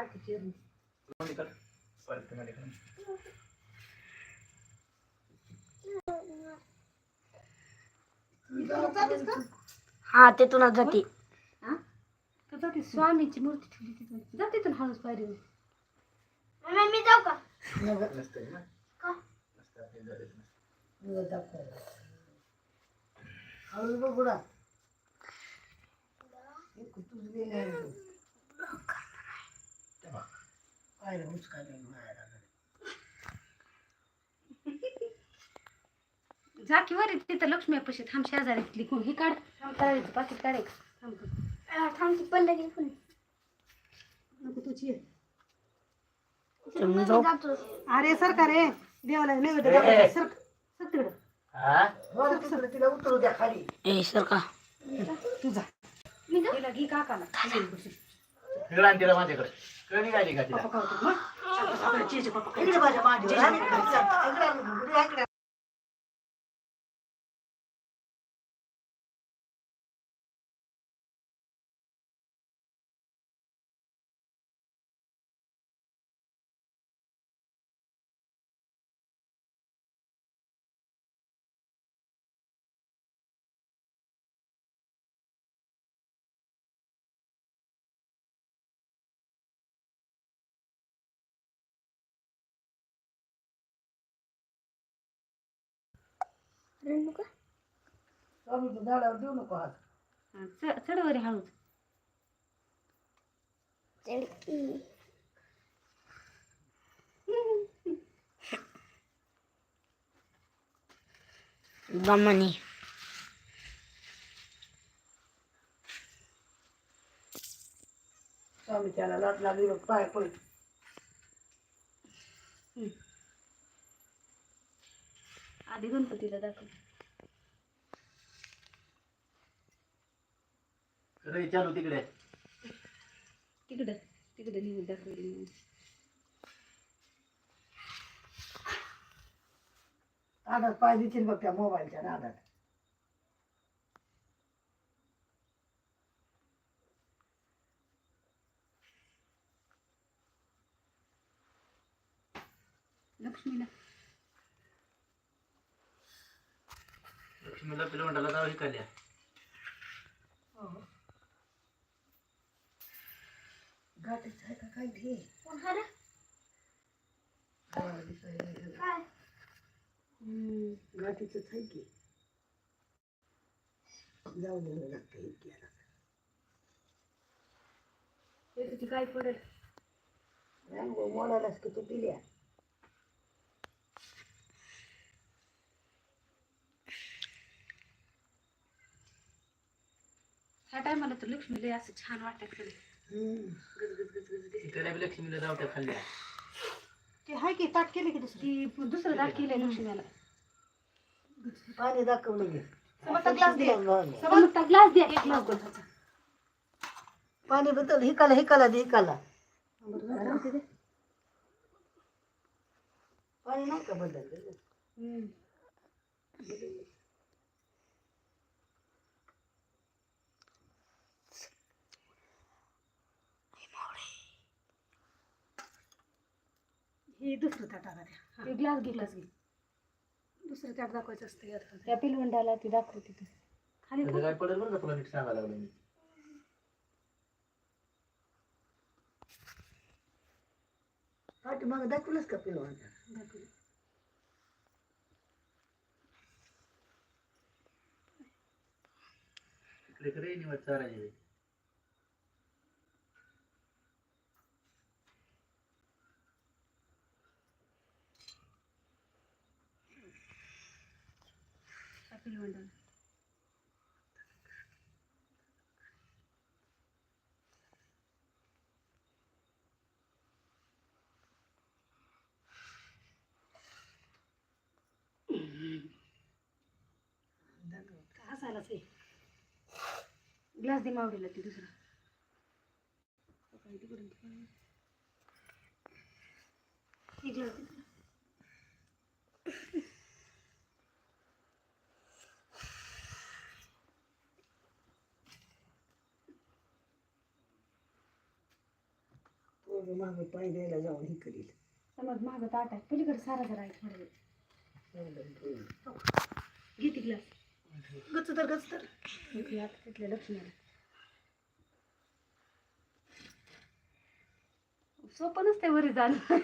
काढते चिरून मध्ये कर. परत मध्ये कर. इथून जातेस का हा? तिथूनच जाते हा जाते स्वामीची मूर्ती ठेवली तिथून. जा तिथून हळूच पायरी मी जाऊ का. हळू बघुडा तुझ गेले दे मायरा जा की वर तिथं लक्ष्मी पशी थांब शेजारी लिखून हे काढ. थांब तळायचं पाकिट काढाय थांब तू. पडलं की नको तुझी ये. मी जातो. अरे सरकार रे? देवाला नैवेद्य तिकडं. हा? तिकडे तिला उतरू द्या खाली. ए सर का? तू जा. मी जा तिला घे काकाला. तिकडं आण तिला माझ्याकडे निघाली का तिला पप्पा इकडे माझ्या मांडीवर आणि इकडे इकडे इकडे इकडे रडू का स्वामीच्या झाडावर देऊ नको हात हा, च- चढ वर हळूच. चढकी गमनी. स्वामी त्याला लाट लागली बघ, पाय पड आधी गणपतीला दाखव. रे चालू तिकडे. तिकडं तिकडं लिहून दाखवली नादात पाय देतील बघ त्या मोबाईलच्या नादात लक्ष्मीला. लक्ष्मीला पिलवंडाला जाऊ शिकायला गाठीच आहे का काय घे गाठीच आहे की. जाऊ दे लागतं हे तुझी काय पडेल? मोडालाच की तू पिल्या ह्या टायमाला तर लक्ष्मी लय असं छान वाटत खरं हम्म. गज गज गज गज गज. लक्ष्मीला जाऊ खाल्ल्या ते हाय की ताट केले की दुसरं दुसरं ताट केलंय लक्ष्मीला पाणी दाखवलं घे मोठा ग्लास दे पाणी ग्लास द्या एक ग्लास दुधाचा बद्दल हिकाला हिकाला दे हिकाला. पाणी नाही का बदल हे दुसरं ताट आता ते ग्लास घे ग्लास घे. दुसरं ताट दाखवायचं असतं यात. त्या पिलवंडाला ती दाखवते ती. खाली त्याचं काय पडेल बरं का तुला नीट सांगायला लागलो? मी दाखवलंच का पिलवांच्या दाखव. इकडे कडे निवड चारायची त्या पिलवंडाला आहे ग्लास दे. मावडीला ती दुसरा काय ग्लास दे. पोरग मागं मागं पाय द्यायला जाऊन हे करील समज मागं ताट आहे पलीकडे सारा जरा आहे थोडा वेळ घेते ग्लास. गच तर गच तर. आता तिथल्या लक्ष्मीला. सोपं नसते वरी जाणं.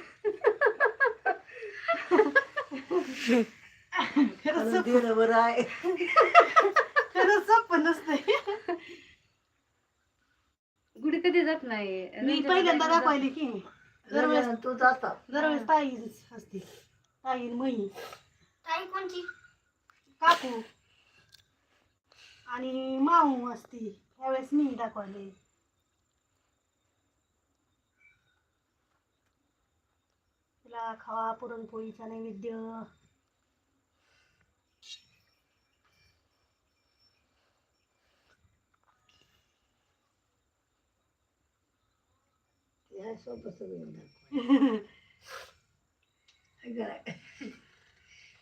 खरंच बरं आहे. खरंच सोपं नसतंय. गुढी कधी जात नाही. मी पहिल्यांदा दाखवायले की दरवेळेस तू जाता दरवेळेस ताईच असते. ताई मही ताई कोणची? काकू. आणि माऊ असते. यावेळेस मी दाखवायले. तिला खावा पुरणपोळीचा नैवेद्य.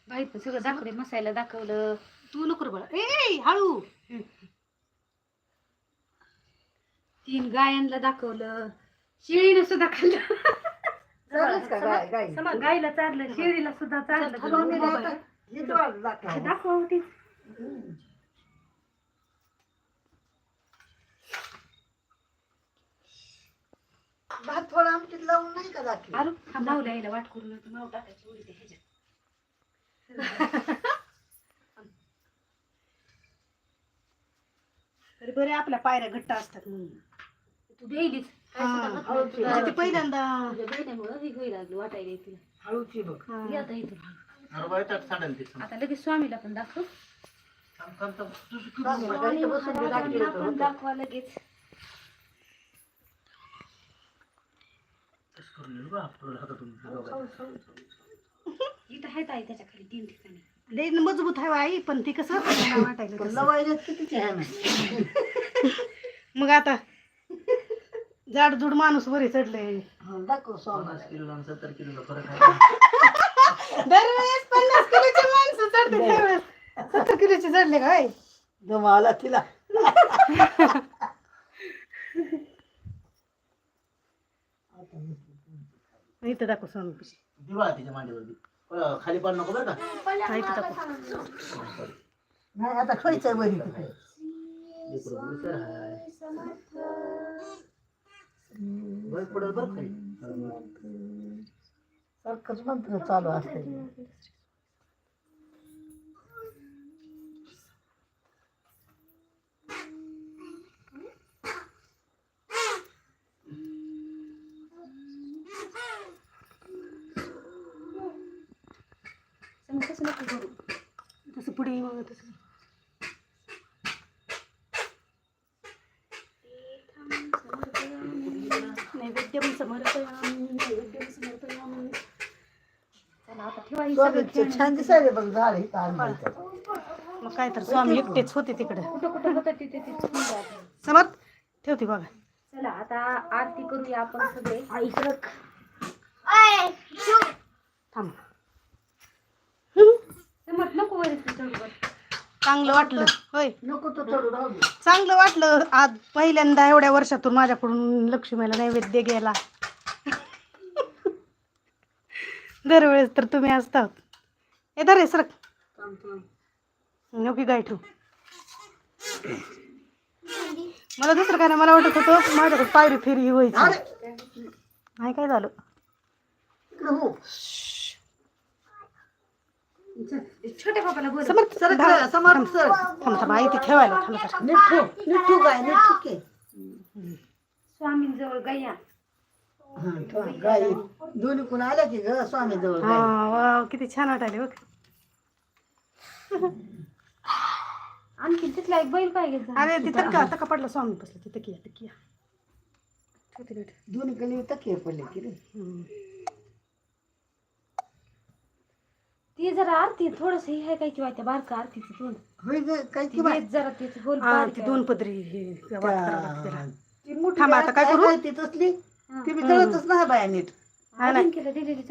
बाई पण सगळं दाखवले मसाला दाखवलं. तू नको बाळा. ए हळू. तीन गायांना दाखवलं. शेळीनं सुद्धा खाल्लं. गायला चारलं शेळीला सुद्धा चारलं. दाखव. हेच वाट दाखव. दाखव होती भात थोडा आमटीत लावून नाही का दाखव? अरे हा माऊला यायला वाट करून नव्हतं माऊ टाकायची उडी त्या ह्याच्यात. तरी बरे आपल्या पायऱ्या घट्ट असतात म्हणून. तू द्यायलीच. काय हा. हात. ते पहिल्यांदा. तुझ्या बहिणीमुळं हे होईल लागलं वाटायला तुला हळूची बघ. हा. ये आता अरे ते. लगेच स्वामीला पण दाखव. थांब, थांब, थांब. तुझं किती दाखव, मोबाईल? गाईचं बसून बी दाखवलं स्वामीला तर पण होतं. दाखवा लगेच. करून हातातून. इथं त्याच्याखाली तीन ठिकाणी. लई मजबूत आहे आई पण ते कसं वाटायला पण तसं. लवायला किती छान आहे. मग आता जाडजूड माणूस वरी चढले. हा, दाखव स्वामी. पन्नास किलो आणि सत्तर किलो फरक आहे. दरवेळेस पन्नास किलोची माणसं चढते सत्तर किलोची चढले काय जमाला तिला. इथं दाखव स्वामी पिशी दिवा तिच्या मांडीवरती. खाली पण नको बरं का? हा, इथं दाखव. नाही आता खायचं बरी तिथे लेकरं हाय. बरं पडेल बरं खाली सारखंच मंत्र चालू असते समज कसं नको करू तसं पुढे मग तसं नैवेद्यम समर्पयामि नैवेद्यम समर्पयामि. चला आता ठेवा स्वामी सगळं खेळणं. छान दिसायले बघ झाड आणलं मग काय तर स्वामी एकटेच होते तिकडे. कुठं कुठं होतं तिथे. समर्थ ठेवते बघा. चला आता आरती करूया आपण सगळे. आई सरक थांब समज नको वरीस चढवर चांगलं वाटलं. होय. नको तो चढू राहू दे. चांगलं वाटलं. आज पहिल्यांदा एवढ्या वर्षातून माझ्याकडून लक्ष्मीला नैवेद्य गेला. दरवेळेस तर तुम्ही असतात. येता रे सरक. थांब, थांब. नको गाय ठेवू मला दुसरं काय नाही मला वाटत होतं माझ्याकडे पायरी फेरी व्हायची. अरे! नाही काय झालं? इकडं हो. छोट्या बाबाला बोल समर्थ सरक थांब, जरा, समर्थ सर थांब थांब आई ती ठेवायला थांब गाय की. स्वामींजवळ गया हा, ठेव. गाय दोन्ही कोण आल्या की ग स्वामी जवळ हा वाव किती छान वाटायले बघ आणखी तिथला एक बैल पाहिजे. अरे तिथं का तका पडला स्वामी बसला तिथं किया किया ठेवते नीट. दोन्ही कली तकिये पडले की रे ती जरा आरती थोडस हे आहे काय किंवा त्या बारका आरतीचं तोंड होय ग काय ती की बाय वेद जरा त्याचं होल हा बारीक ती आहे. दोन पदरी हे वाट करावं लागते त्याला. ती मोठी थांबा, गाय आता काय करू? ती तसली. ती नाही बाया नीट हा, नाही. केलं दिलेली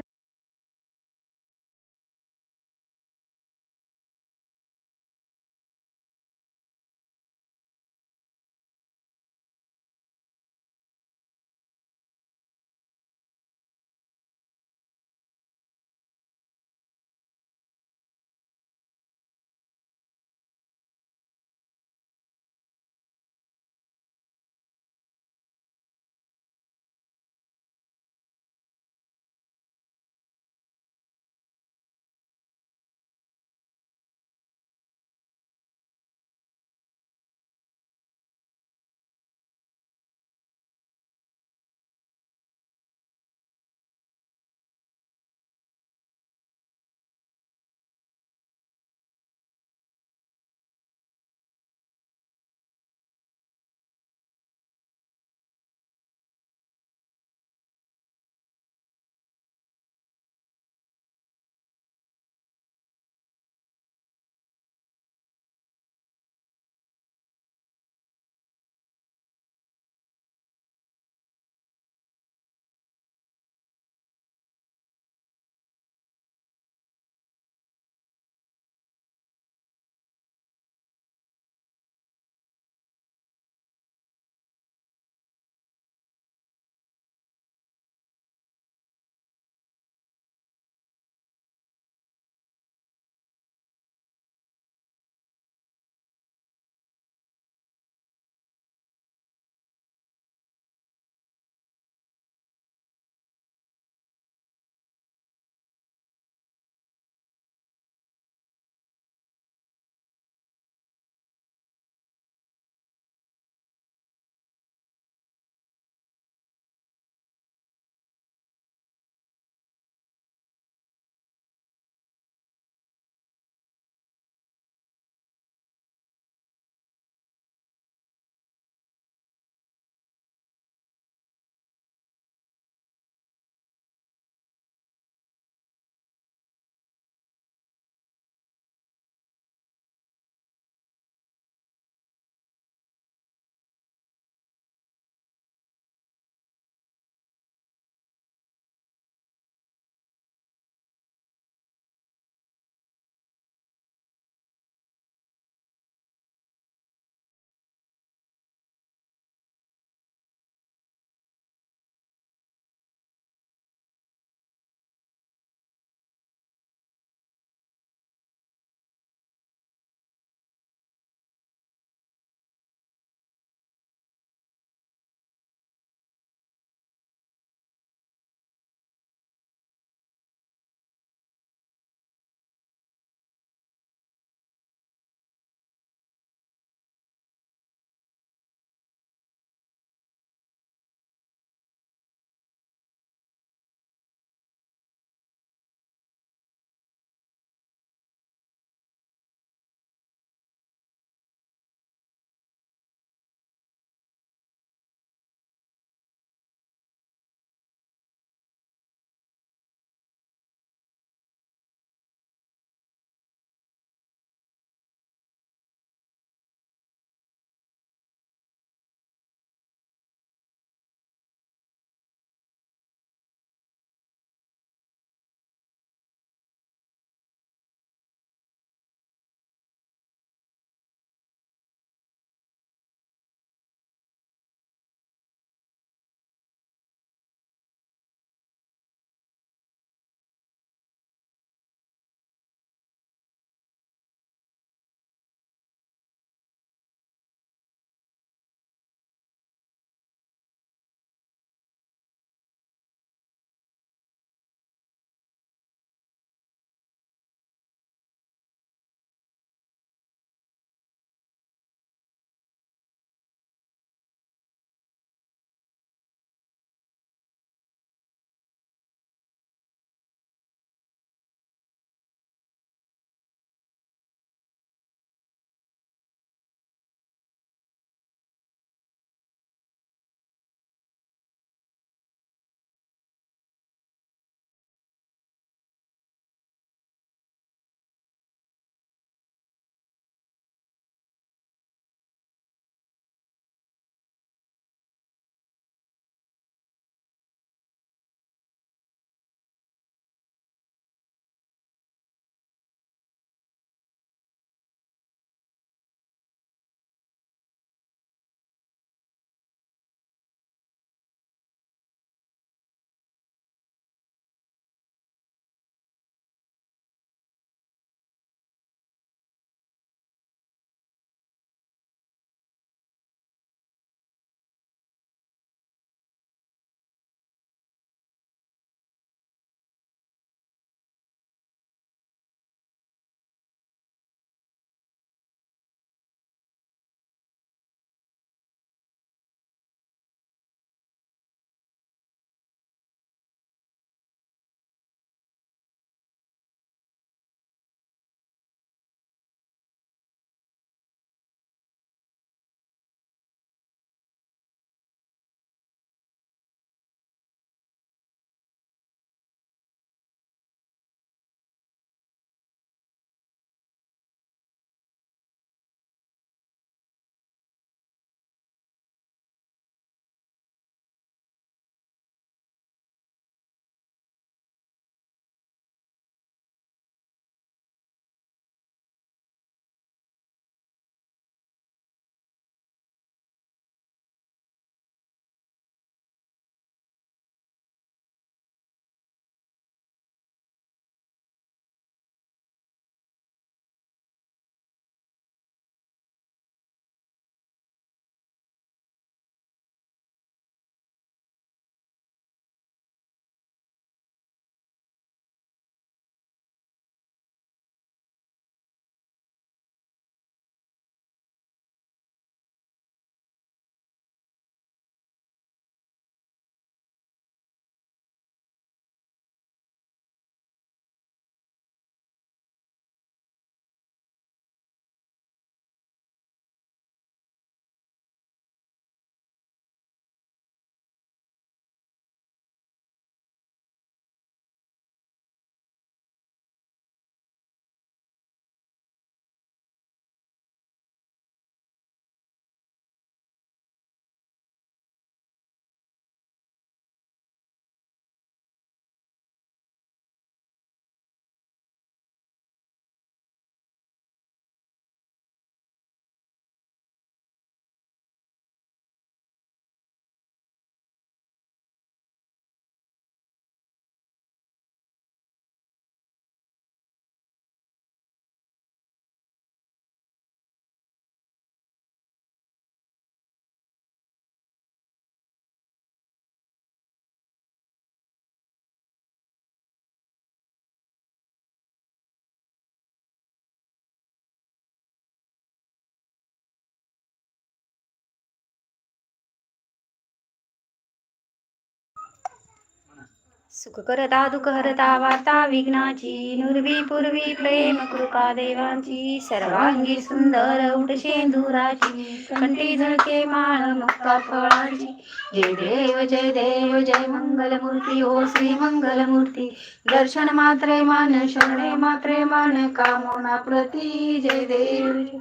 सुख करता दुःख हरता वार्ता विघ्नाची नुरवी पूर्वी प्रेम कृपा देवांची सर्वांगी सुंदर उठ शेंदुराची कंठी झळके माळ मुक्ता फळाची. जय देव जय देव जय मंगलमूर्ती ओ श्री मंगलमूर्ती. दर्शन मात्रे मान शरणे मात्रे मान कामोना प्रती जय देव.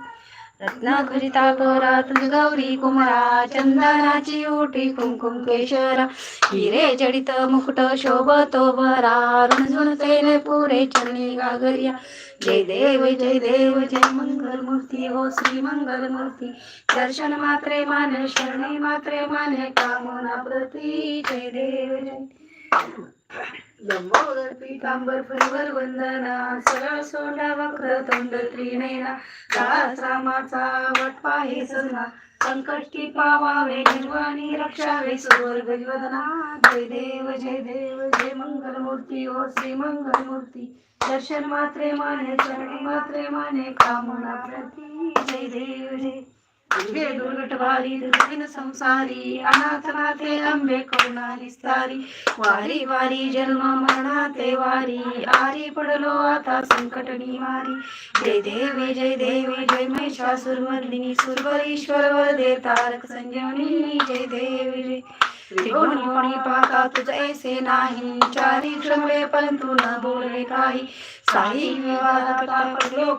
जय रत्नाखरिता गौरी कुमरा चंदनाची ओटी कुंकुम केशरा. हिरे जडित मुकुट शोभतो बरा रुणझुणतेने पुरे चन्नी गागरिया. जय देव जय देव जय मंगल मूर्ती हो श्री मंगलमूर्ती. दर्शन मात्रे मान शरणे मात्रे माने कामना प्रती जय देव जय. लंबोदर पीतांबर फरीवर वंदना सरळ सोंडा वक्र तोंड त्रिनेना दास रामाचा वट पाहे सजना संकष्टी पावावे निर्वाणी रक्षावे सुवर्ग वदना जय देव जय देव जय मंगल मूर्ती ओ श्री मंगल मूर्ती दर्शन मात्रे माने चरणी मात्रे माने कामना प्रती. जय देव जय दुर्गे दुर्गट वारी दुर्दिन संसारी अनाथ नाथे अंबे करुणा सारी. वारी वारी जन्म मरणाते वारी आरी पडलो आता संकट निवारी जय देवी जय देवी जय महिषासुरमर्दिनी सुरवरीश्वर वरदे तारक संजीवनी जय देवी जय त्रिकोणी कोणी पाहता तुझ ऐसे नाही चारी श्रमळे परंतु न बोलले काही। साई विवाह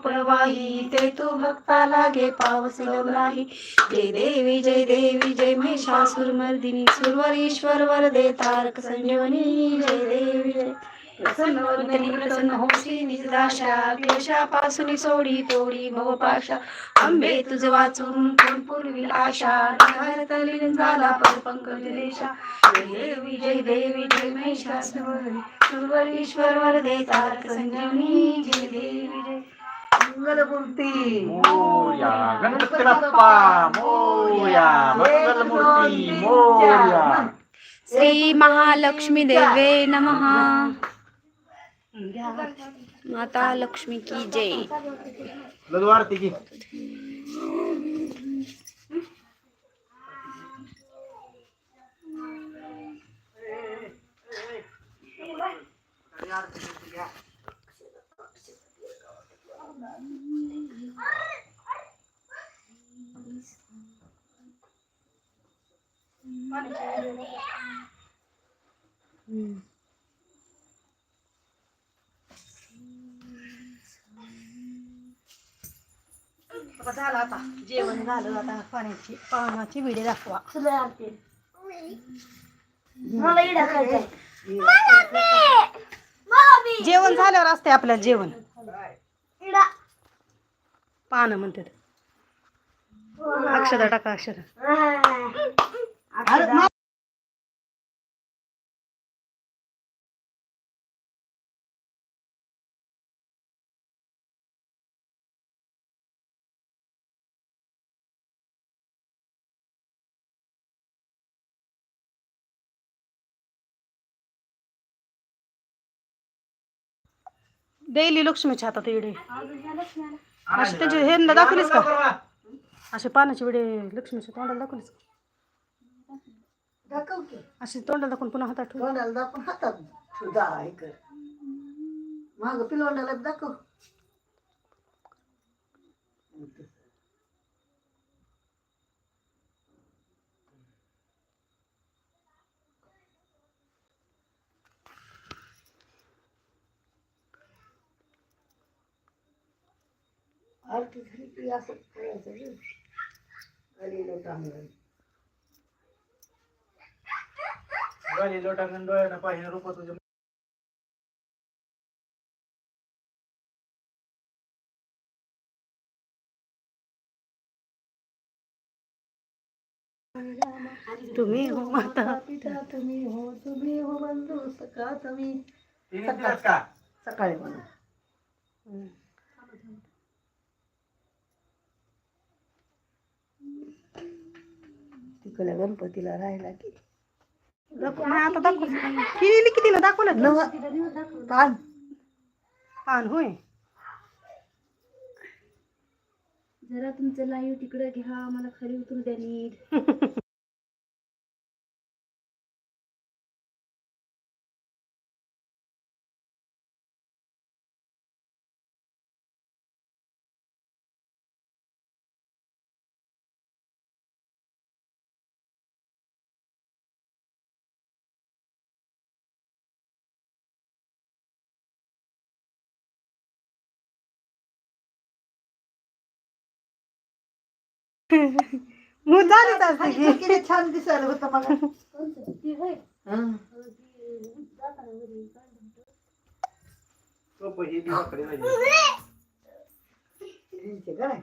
प्रवाही ते तू भक्ता लागे पावस नाही। जय देवी जय देवी जय महिषासुर मर्दिनी सुरवरीश्वर वर दे तारक संजीवनी जय देवी जय। प्रसन्न वदनी प्रसन्न होशी निजदाशा क्लेशापासून सोडी तोडी भवपाशा. अंबे तुझ वाचून कोण पूर्वी आशा हरतली झाला पर पंकज रेषा जय देवी जय देवी जय संजीवनी जय देवी जय. मंगलमूर्ती. गणपती बाप्पा मोर्या. मंगलमूर्ती. मोर्या. श्री महालक्ष्मी देवे नमः. माता लक्ष्मी की जय। की आता जेवण झालं आता पाण्याची पानाची विडे दाखवा. जेवण झाल्यावर असते आपल्याला जेवण. पानं म्हणतात. अक्षदा टाका अक्षदा डेली लक्ष्मीच्या हातात इडे. असे त्याचे हे न दाखवलीस का? असे पानाचे विडे लक्ष्मीच्या तोंडाला दाखवलीस का? असे तोंडाला दाखवून पुन्हा हातात ठेवून तोंडाला दाखवून हातात कर. माग पिलोंडाला दाखव. आरती झाली की असं करायचं रे. आलेलं चांगलं गाली लोटांगण डोळ्यानं पाहिजे रूप तुझे तुम्ही हो माता. पिता तुम्ही हो तुम्ही हो बंधू सका तुम्ही. का? सकाळी म्हणून तिकडे गणपतीला राहायला की आता दाखव. किती ना दाखवलं नव पान. पान होय. जरा तुमचं लाईव्ह तिकडे घ्या मला खाली उतरू द्या नीट. झालीच असते की किती छान दिसायला होतं मला. हं. हिंचे काय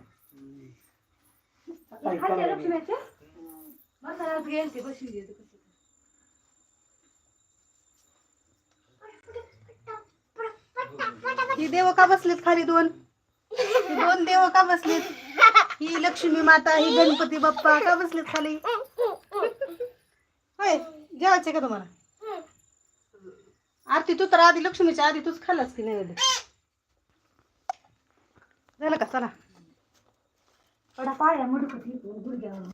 देव का बसलेत खाली दोन? ही दोन देव का बसलेत? ही लक्ष्मी माता ही गणपती बाप्पा का बसलेत खाली? होय जेवायचे का तुम्हाला? आरती तू तर आधी लक्ष्मीच्या आधी तूच खाल्लास की नाही झालं का? चला. पाया मुडकं